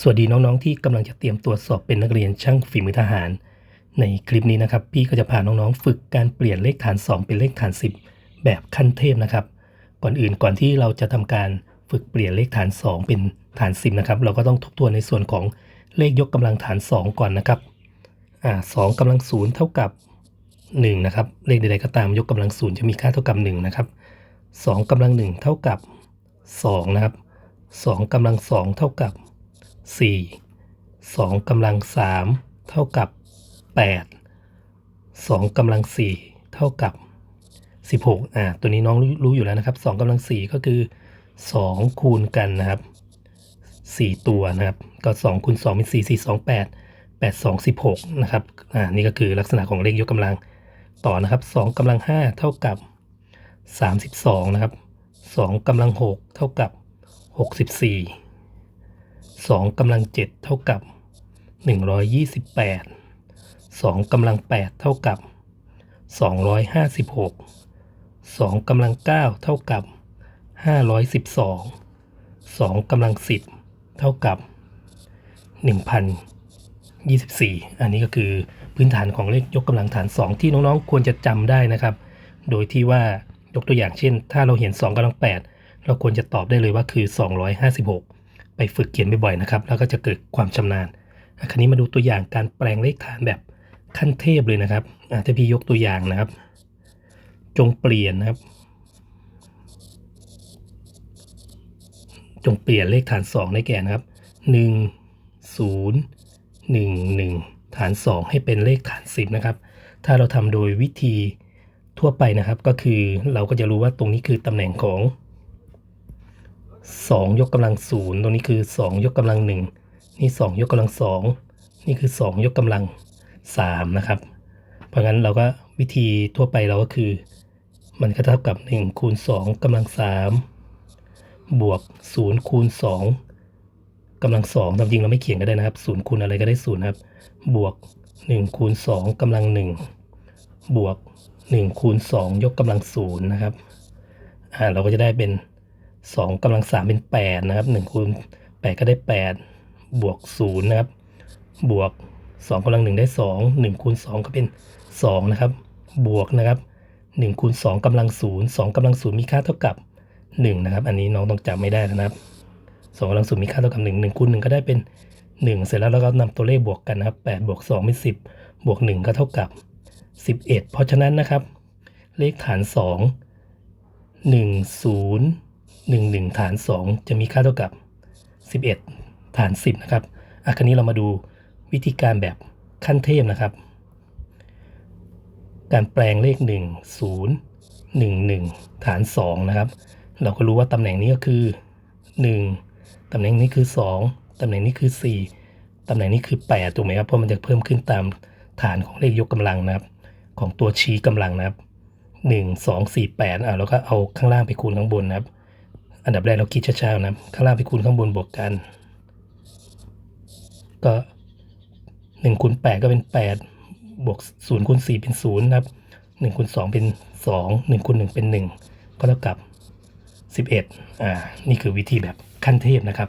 สวัสดีน้องๆที่กำลังจะเตรียมตัวสอบเป็นนักเรียนช่างฝีมือทหาร ในคลิปนี้นะครับ พี่ก็จะพาน้องๆ ฝึกการเปลี่ยนเลขฐาน 2 เป็นเลขฐาน 10 แบบขั้นเทพนะครับ ก่อนอื่นก่อนที่เราจะทำการฝึกเปลี่ยนเลขฐาน 2 เป็นฐาน 10นะครับเราก็ต้องทบทวนในส่วนของเลขยกกำลังฐาน 2 ก่อนนะครับอ่าสองกำลังศูนย์เท่ากับ1นะครับเลขใดๆก็ตามยกกำลังศูนย์จะมีค่าเท่ากับ1นะครับสองกำลัง1เท่ากับ2นะครับสองกำลังสองเท่ากับ 4 2กำลัง3เท่ากับ 8 2กำลัง4เท่ากับ 16อ่าตัวนี้น้องรู้อยู่แล้วนะครับ2กำลัง4ก็คือ 2 คูณกันนะครับ 4 ตัวนะครับ ก็2คูณ2เป็น4 4 2 8 8 2 16นะครับอ่านี่ก็คือลักษณะของเลขยกกำลังต่อนะครับ2กำลัง5เท่ากับ 32นะครับ2กำลัง6เท่ากับ 64 2กำลัง 7 เท่ากับ 128 2กำลัง 8 เท่ากับ 256 2กำลัง 9 เท่ากับ 512 2กำลัง 10 เท่ากับ 1024 อันนี้ก็คือพื้นฐานของเลขยกกำลังฐาน 2 ที่น้องๆ ควรจะจำได้นะครับ โดยที่ว่ายกตัวอย่างเช่น ถ้าเราเห็น 2กำลัง 8 เราควรจะตอบได้เลยว่าคือ 256 ไปฝึกเขียนบ่อยๆนะครับ แล้วก็จะเกิดความชำนาญคราวนี้มาดูตัวอย่างการแปลงเลขฐานแบบขั้นเทพเลยนะครับอะถ้าพี่ยกตัวอย่างนะครับ จงเปลี่ยนนะครับ จงเปลี่ยนเลขฐาน 2 ได้แก่นะครับ 1 0 1 1 ฐาน 2 ให้เป็นเลขฐาน 10 นะครับ ถ้าเราทำโดยวิธีทั่วไปนะครับ ก็คือเราก็จะรู้ว่าตรงนี้คือตำแหน่งของ 2 ยกกำลัง0ตรงนี้คือ 2 ยกกำลัง1นี่ 2 ยกกำลัง2นี่คือ 2 ยกกำลัง3นะครับ เพราะงั้นเราก็วิธีทั่วไปเราก็คือ มันก็เท่ากับ 1 คูณ 2กำลัง3บวก 0 คูณ 2กำลัง2ตามจริงเราไม่เขียนก็ได้นะครับ 0 คูณอะไรก็ได้0นะครับ บวก 1 คูณ 2กำลัง1บวก 1 คูณ 2 ยกกำลัง0นะครับ อ่าเราก็จะได้เป็น 2กำลัง3เป็น8นะครับ1คูณ8ก็ได้ 8 บวก0นะครับบวก2กำลัง1ได้ 2 1คูณ2ก็เป็น2นะครับบวกนะครับ1คูณ2กำลัง0 2กำลัง0มีค่าเท่ากับ1นะครับอันนี้น้องต้องจำไม่ได้นะครับ2กำลัง0มีค่าเท่ากับ 1 1คูณ1ก็ได้เป็น 1 เสร็จแล้วเราก็นำตัวเลขบวกกันนะครับ8บวก2เป็น10 บวก 1 ก็เท่ากับ 11 เพราะฉะนั้นนะครับ เลขฐาน 2 1 0 1 1 ฐาน 2 จะมีค่าเท่ากับ 11 ฐาน 10 นะครับอะคราวนี้เรามาดูวิธีการแบบขั้นเทพนะครับ การแปลงเลข 1 0 1 1 ฐาน 2 นะครับ เราก็รู้ว่าตำแหน่งนี้ก็คือ 1 ตำแหน่งนี้คือ 2 ตำแหน่งนี้คือ 4 ตำแหน่งนี้คือ 8 ถูกไหมครับ เพราะมันจะเพิ่มขึ้นตามฐานของเลขยกกำลังนะครับ ของตัวชี้กำลังนะครับ 1 2 4 8อะเราก็เอาข้างล่างไปคูณข้างบนนะครับ อันดับแรกเราคิดช้าๆนะข้างล่างไปคูณข้างบนบวกกัน ก็1คูณ8ก็เป็น8บวก0คูณ4เป็น0นะครับ1คูณ2เป็น2 1คูณ1เป็น1ก็เท่ากับ11อ่านี่คือวิธีแบบขั้นเทพนะครับ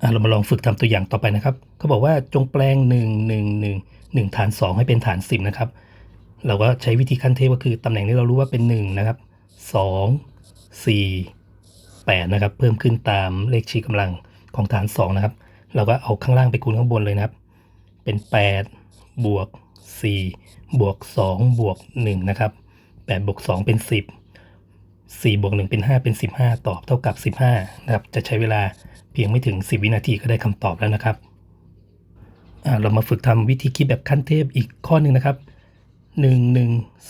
อ่าเรามาลองฝึกทำตัวอย่างต่อไปนะครับเขาบอกว่าจงแปลง1 1 1 1ฐาน2ให้เป็นฐาน10นะครับ เราก็ใช้วิธีขั้นเทพก็คือตำแหน่งที่เรารู้ว่าเป็น1นะครับ2 4 8นะครับเพิ่มขึ้นตามเลขชี้กำลังของฐาน 2 นะครับ เราก็เอาข้างล่างไปคูณข้างบนเลยนะครับ เป็น 8 บวก 4 บวก 2 บวก 1 นะครับ 8 บวก 2 เป็น 10 4 บวก 1 เป็น 5 เป็น 15 ตอบเท่ากับ 15 นะครับ จะใช้เวลาเพียงไม่ถึง 10 วินาทีก็ได้คำตอบแล้วนะครับเรามาฝึกทำวิธีคิดแบบขั้นเทพอีกข้อหนึ่งนะครับ 1 1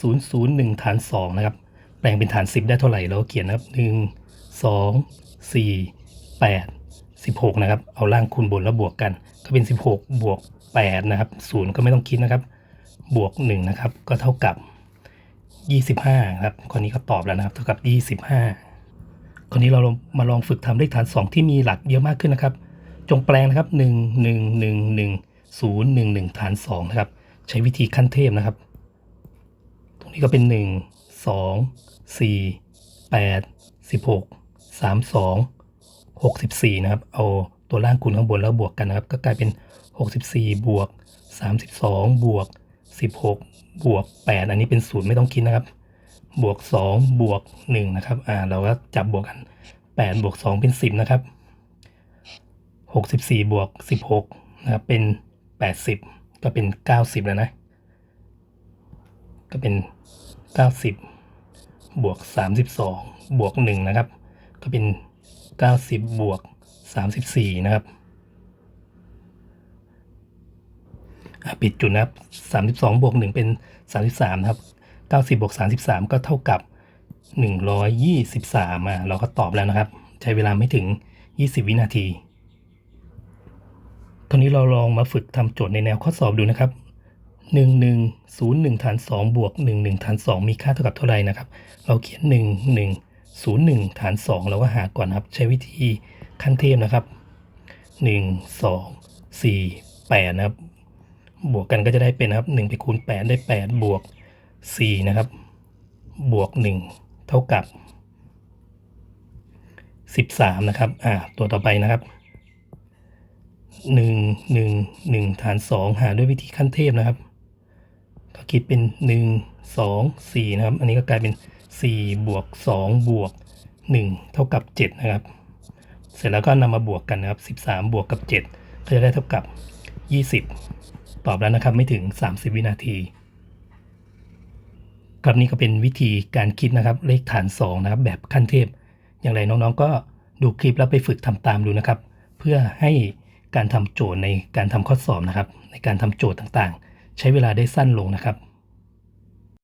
0 0 1 ฐาน 2 นะครับ ลงเป็นฐาน 10 ได้เท่าไหร่เราเขียนนะครับ 1 2 4 8 16 นะครับ เอาล่างคูณบนแล้วบวกกัน ก็เป็น 16 บวก 8 นะครับ0ก็ไม่ต้องคิดนะครับ บวก 1 นะครับ ก็เท่ากับ 25 ครับข้อนี้ก็ตอบแล้วนะครับ เท่ากับ 25 คราวนี้เรามาลองฝึกทำเลขฐาน 2 ที่มีหลักเยอะมากขึ้นนะครับ จงแปลงนะครับ 1 1 1 1 0 1 1 ฐาน 2 นะครับ ใช้วิธีขั้นเทพนะครับ ตรงนี้ก็เป็น 1 2 4 8 16 32 64นะครับ เอาตัวล่างคูณข้างบนแล้วบวกกันนะครับ ก็กลายเป็น64บวก32บวก16บวก8อันนี้เป็นศูนย์ไม่ต้องคิดนะครับ บวก2บวก1นะครับ อ่า เราก็จับบวกกัน8บวก2เป็น10นะครับ64บวก16นะครับ เป็น80ก็เป็น90แล้วนะ ก็เป็น90บ บวก 32 บวก 1 นะครับ ก็เป็น 90 บวก 34 นะครับปิดจุดนะครับ32บวก1เป็น 33 นะครับ 90 บวก 33 ก็เท่ากับ 123อะเราก็ตอบแล้วนะครับ ใช้เวลาไม่ถึง 20 วินาทีตอนนี้เราลองมาฝึกทำโจทย์ในแนวข้อสอบดูนะครับ 1 1 0 1ฐาน2บวก1 1ฐาน2 มีค่าเท่ากับเท่าไหร่นะครับ เราเขียน 1 1 0 1ฐาน2เราก็หาก่อนครับ ใช้วิธีขั้นเทพนะครับ 1 2 4 8 นะครับ บวกกันก็จะได้เป็นครับ 1 ไปคูณ 8 ได้ 8 บวก 4 นะครับ บวก 1 เท่ากับ 13 นะครับ อ่า ตัวต่อไปนะครับหนึ่งหนึ่งหนึ่งฐานสองหาด้วยวิธีขั้นเทพนะครับ คิดเป็นหนึ่งสองสี่นะครับ อันนี้ก็กลายเป็นสี่บวกสองบวกหนึ่งเท่ากับเจ็ดนะครับ เสร็จแล้วก็นำมาบวกกันนะครับสิบสามบวกกับเจ็ดก็จะได้เท่ากับยี่สิบตอบแล้วนะครับไม่ถึงสามสิบวินาที ครับนี่ก็เป็นวิธีการคิดนะครับเลขฐานสองนะครับ แบบขั้นเทพ อย่างไรน้องๆ ก็ดูคลิปแล้วไปฝึกทำตามดูนะครับ เพื่อให้การทำโจทย์ในการทำข้อสอบนะครับ ในการทำโจทย์ต่างๆ ใช้เวลาได้สั้นลงนะครับ